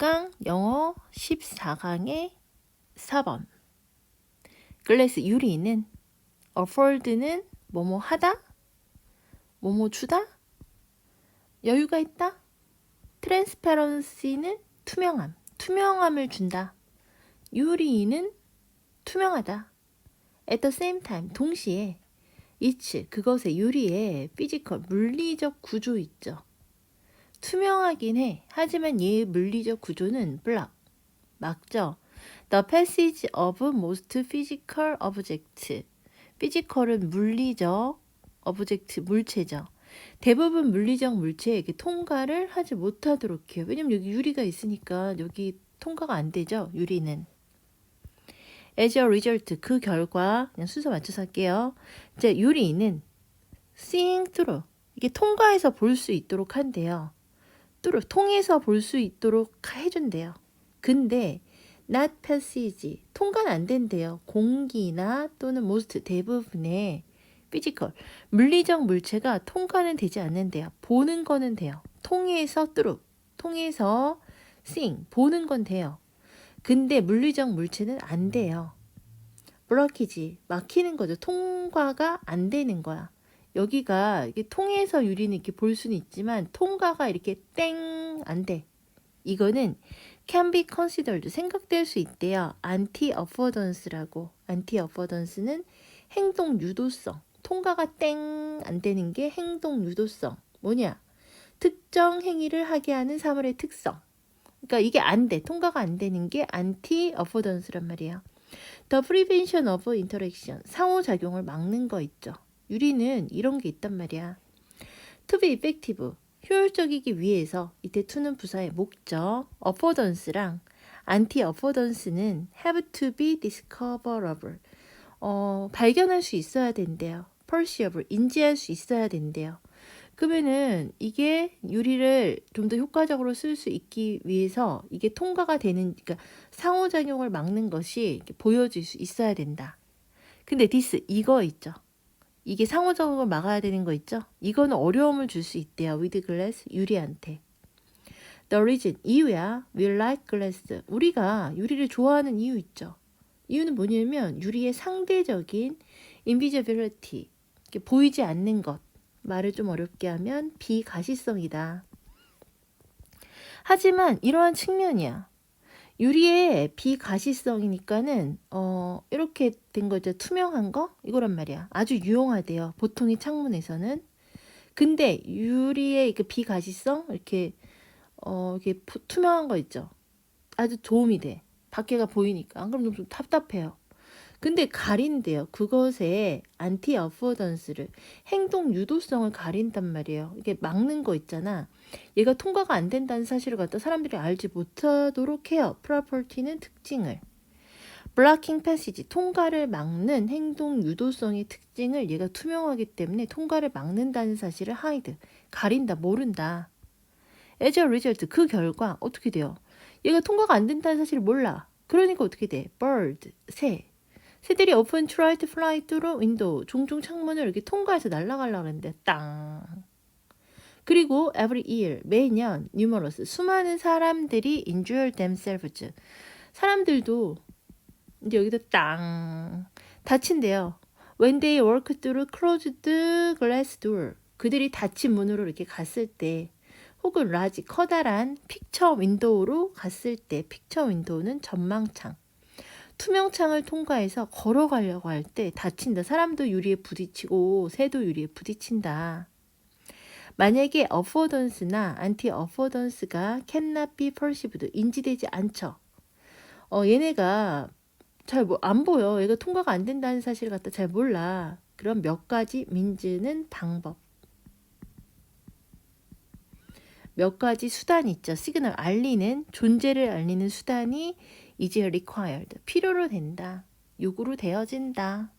20강 영어 14강의 4번. 글래스 유리는 afford는 뭐뭐 하다 뭐뭐 주다 여유가 있다 transparency는 투명함 투명함을 준다 유리는 투명하다. At the same time 동시에 each 그것의 유리에 physical 물리적 구조 있죠 투명하긴 해. 하지만 얘의 물리적 구조는 블락. 막죠. The passage of most physical object. physical은 물리적 object 물체죠. 대부분 물리적 물체에게 통과를 하지 못하도록 해요. 왜냐면 여기 유리가 있으니까 여기 통과가 안 되죠. 유리는. As a result, 그 결과 그냥 순서 맞춰서 할게요. 이제 유리는 seeing through 이게 통과해서 볼 수 있도록 한대요. 뚫어 통해서 볼 수 있도록 해준대요. 근데 not passage 통과는 안 된대요. 공기나 또는 most 대부분의 physical 물리적 물체가 통과는 되지 않는데요. 보는 거는 돼요. 통해서 뚫어 통해서 seeing 보는 건 돼요. 근데 물리적 물체는 안 돼요. 블럭키지 막히는 거죠. 통과가 안 되는 거야. 여기가 이게 통해서 유리는 이렇게 볼 수는 있지만 통과가 이렇게 땡 안 돼. 이거는 can be considered 생각될 수 있대요. anti affordance라고. anti affordance는 행동 유도성. 통과가 땡 안 되는 게 행동 유도성. 뭐냐? 특정 행위를 하게 하는 사물의 특성. 그러니까 이게 안 돼. 통과가 안 되는 게 anti affordance란 말이야. The prevention of interaction. 상호작용을 막는 거 있죠. 유리는 이런 게 있단 말이야. To be effective. 효율적이기 위해서 이때 to는 부사의 목적, affordance랑 anti-affordance는 have to be discoverable. 어, 발견할 수 있어야 된대요. perceivable, 인지할 수 있어야 된대요. 그러면은 이게 유리를 좀 더 효과적으로 쓸 수 있기 위해서 이게 통과가 되는 그러니까 상호작용을 막는 것이 보여질 수 있어야 된다. 근데 this 이거 있죠. 이게 상호작용을 막아야 되는 거 있죠? 이거는 어려움을 줄 수 있대요. with glass 유리한테. The reason 이유야. We like glass. 우리가 유리를 좋아하는 이유 있죠. 이유는 뭐냐면 유리의 상대적인 invisibility 보이지 않는 것 말을 좀 어렵게 하면 비가시성이다. 하지만 이러한 측면이야. 유리의 비가시성이니까는 어 이렇게 된 거죠. 투명한 거 이거란 말이야. 아주 유용하대요. 보통의 창문에서는. 근데 유리의 그 비가시성 이렇게 어 이렇게 투명한 거 있죠. 아주 도움이 돼. 밖에가 보이니까. 안 그러면 좀 답답해요. 근데 가린대요. 그것에 안티 어포던스를 행동 유도성을 가린단 말이에요. 이게 막는 거 있잖아. 얘가 통과가 안 된다는 사실을 갖다 사람들이 알지 못하도록 해요. 프로퍼티는 특징을. 블락킹 패시지 통과를 막는 행동 유도성의 특징을 얘가 투명하기 때문에 통과를 막는다는 사실을 하이드 가린다 모른다. as a result 그 결과 어떻게 돼요? 얘가 통과가 안 된다는 사실을 몰라. 그러니까 어떻게 돼? bird 새 새들이 to fly through window 종종 창문을 이렇게 통과해서 날아가려고 하는데 땅 그리고 every year 매년 numerous 수많은 사람들이 injure themselves 사람들도 이제 여기다 땅 다친대요. When they walk through closed glass door 그들이 닫힌 문으로 이렇게 갔을 때 혹은 라지 커다란 픽처 윈도우로 갔을 때 픽처 윈도우는 전망창 투명창을 통과해서 걸어가려고 할 때 다친다. 사람도 유리에 부딪히고 새도 유리에 부딪힌다. 만약에 affordance나 anti-affordance가 cannot be perceived, 인지되지 않죠. 어, 얘네가 잘 안 보여. 얘가 통과가 안 된다는 사실을 갖다 잘 몰라. 그럼 몇 가지 민즈는 방법. 몇 가지 수단이 있죠. 시그널 알리는 존재를 알리는 수단이 is required 필요로 된다. 요구로 되어진다.